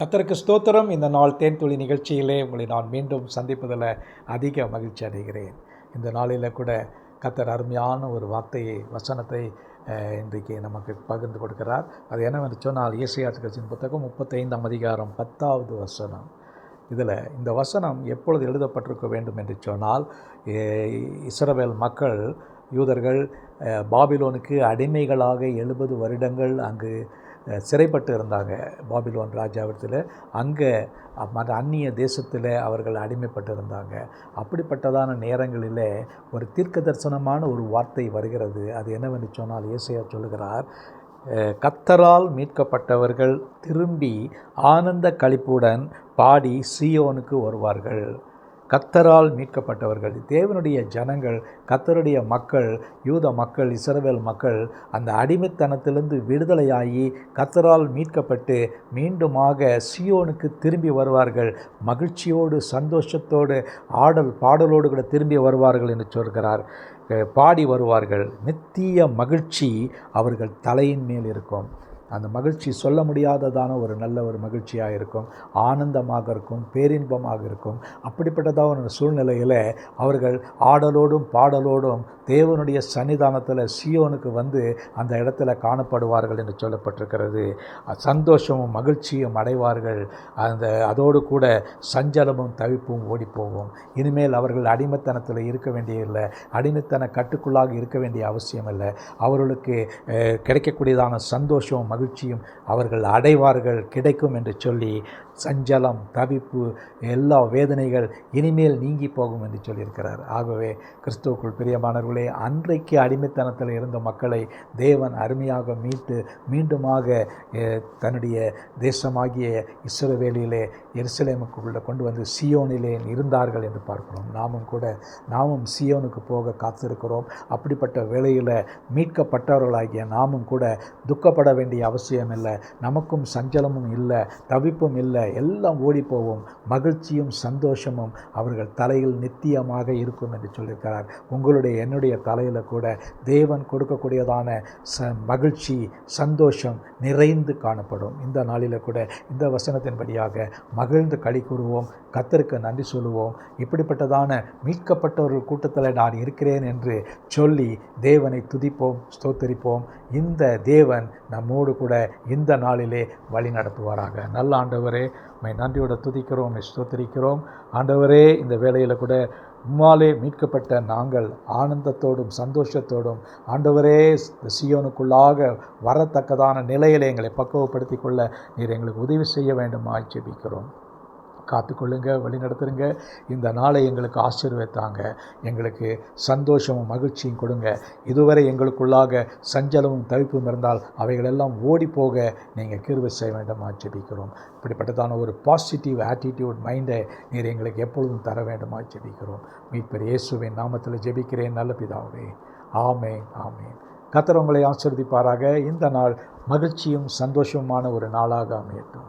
கத்தருக்கு ஸ்தோத்திரம். இந்த நாள் தேன்துளி நிகழ்ச்சியிலே உங்களை நான் மீண்டும் சந்திப்பதில் அதிக மகிழ்ச்சி அடைகிறேன். இந்த நாளில் கூட கத்தர் அருமையான ஒரு வார்த்தையை வசனத்தை இன்றைக்கு நமக்கு பகிர்ந்து கொடுக்கிறார். அது என்னவென்று சொன்னால் இயேசையாற்றுக்கட்சியின் புத்தகம் முப்பத்தைந்தாம் அதிகாரம் பத்தாவது வசனம். இதில் இந்த வசனம் எப்பொழுது எழுதப்பட்டிருக்க வேண்டும் என்று சொன்னால் இஸ்ரவேல் மக்கள் யூதர்கள் பாபிலோனுக்கு அடிமைகளாக எழுபது வருடங்கள் அங்கு சிறைப்பட்டு இருந்தாங்க பாபிலோன் ராஜாவிடத்தில். அங்கே மற்ற அந்நிய தேசத்தில் அவர்கள் அடிமைப்பட்டு இருந்தாங்க அப்படிப்பட்டதான நேரங்களில் ஒரு தீர்க்க தரிசனமான ஒரு வார்த்தை வருகிறது. அது என்னவென்று சொன்னால் இயேசையா சொல்லுகிறார் கத்தரால் மீட்கப்பட்டவர்கள் திரும்பி ஆனந்த கழிப்புடன் பாடி சியோனுக்கு வருவார்கள். கத்தரால் மீட்கப்பட்டவர்கள் தேவனுடைய ஜனங்கள் கத்தருடைய மக்கள் யூத மக்கள் இஸ்ரவேல் மக்கள் அந்த அடிமைத்தனத்திலிருந்து விடுதலையாகி கத்தரால் மீட்கப்பட்டு மீண்டுமாக சியோனுக்கு திரும்பி வருவார்கள். மகிழ்ச்சியோடு சந்தோஷத்தோடு ஆடல் பாடலோடு கூட திரும்பி வருவார்கள் என்று சொல்கிறார். பாடி வருவார்கள். நித்திய மகிழ்ச்சி அவர்கள் தலையின் மேல் இருக்கும். அந்த மகிழ்ச்சி சொல்ல முடியாததான ஒரு நல்ல ஒரு மகிழ்ச்சியாக இருக்கும் ஆனந்தமாக இருக்கும் பேரின்பமாக இருக்கும். அப்படிப்பட்டதான ஒரு சூழ்நிலையில் அவர்கள் ஆடலோடும் பாடலோடும் தேவனுடைய சன்னிதானத்தில் சியோனுக்கு வந்து அந்த இடத்துல காணப்படுவார்கள் என்று சொல்லப்பட்டிருக்கிறது. சந்தோஷமும் மகிழ்ச்சியும் அடைவார்கள். அந்த அதோடு கூட சஞ்சலமும் தவிப்பும் ஓடிப்போகும். இனிமேல் அவர்கள் அடிமைத்தனத்தில் இருக்க வேண்டியதில்லை. அடிமைத்தன கட்டுக்குள்ளாக இருக்க வேண்டிய அவசியம் இல்லை. அவர்களுக்கு கிடைக்கக்கூடியதான சந்தோஷமும் மகிழ்ச்சியும் அவர்கள் அடைவார்கள் கிடைக்கும் என்று சொல்லி சஞ்சலம் தவிப்பு எல்லா வேதனைகள் இனிமேல் நீங்கி போகும் என்று சொல்லியிருக்கிறார். ஆகவே கிறிஸ்துவுக்குள் பிரியமானவர்களே அன்றைக்கு அடிமைத்தனத்தில் இருந்த மக்களை தேவன் அருமையாக மீட்டு மீண்டுமாக தன்னுடைய தேசமாகிய இஸ்ரவேலிலே எருசலேமுக்குள்ளே கொண்டு வந்து சியோனிலே இருந்தார்கள் என்று பார்க்கிறோம். நாமும் கூட நாமும் சியோனுக்கு போக காத்திருக்கிறோம். அப்படிப்பட்ட வேளையில் மீட்கப்பட்டவர்களாகிய நாமும் கூட துக்கப்பட வேண்டிய அவசியம் இல்லை நமக்கும் சஞ்சலமும் இல்லை தவிப்பும் இல்லை. எல்லாம் ஓடிப்போவோம். மகிழ்ச்சியும் சந்தோஷமும் அவர்கள் தலையில் நித்தியமாக இருக்கும் என்று சொல்லியிருக்கிறார். உங்களுடைய என்னுடைய தலையில் கூட தேவன் கொடுக்கக்கூடியதான ச மகிழ்ச்சி சந்தோஷம் நிறைந்து காணப்படும். இந்த நாளில் கூட இந்த வசனத்தின்படியாக மகிழ்ந்து களி கூறுவோம். கத்தருக்கு நன்றி சொல்லுவோம். இப்படிப்பட்டதான மீட்கப்பட்டவர்கள் கூட்டத்தில் நான் இருக்கிறேன் என்று சொல்லி தேவனை துதிப்போம் ஸ்தோத்தரிப்போம். இந்த தேவன் நம்மோடு கூட இந்த நாளிலே வழி நடத்துவாராக. நல்ல ஆண்டவரே உண்மை நன்றியோட துதிக்கிறோம் ஸ்தோத்திரிக்கிறோம். ஆண்டவரே இந்த வேளையில் கூட உம்மாலே மீட்கப்பட்ட நாங்கள் ஆனந்தத்தோடும் சந்தோஷத்தோடும் ஆண்டவரே சியோனுக்குள்ளாக வரத்தக்கதான நிலையிலே எங்களை பக்குவப்படுத்தி கொள்ள நீர் எங்களுக்கு உதவி செய்ய வேண்டுமாய் ஜெபிக்கிறோம். காத்துக்கொள்ளுங்க வழிநடத்துருங்க. இந்த நாளை எங்களுக்கு ஆசீர்வதித்தாங்க. எங்களுக்கு சந்தோஷமும் மகிழ்ச்சியும் கொடுங்க. இதுவரை எங்களுக்குள்ளாக சஞ்சலமும் தவிப்பும் இருந்தால் அவைகளெல்லாம் ஓடி போக நீங்கள் கிருவை செய்ய வேண்டுமா ஜெபிக்கிறோம் இப்படிப்பட்டதான ஒரு பாசிட்டிவ் ஆட்டிடியூட் மைண்டை நீர் எங்களுக்கு எப்பொழுதும் தர வேண்டுமா ஜெபிக்கிறோம் மீட்பர் இயேசுவின் நாமத்தில் ஜெபிக்கிறேன் நல்ல பிதாவே. ஆமேன் ஆமேன். கத்தர் உங்களை ஆசிர்வதிப்பாராக. இந்த நாள் மகிழ்ச்சியும் சந்தோஷமான ஒரு நாளாக அமையட்டும்.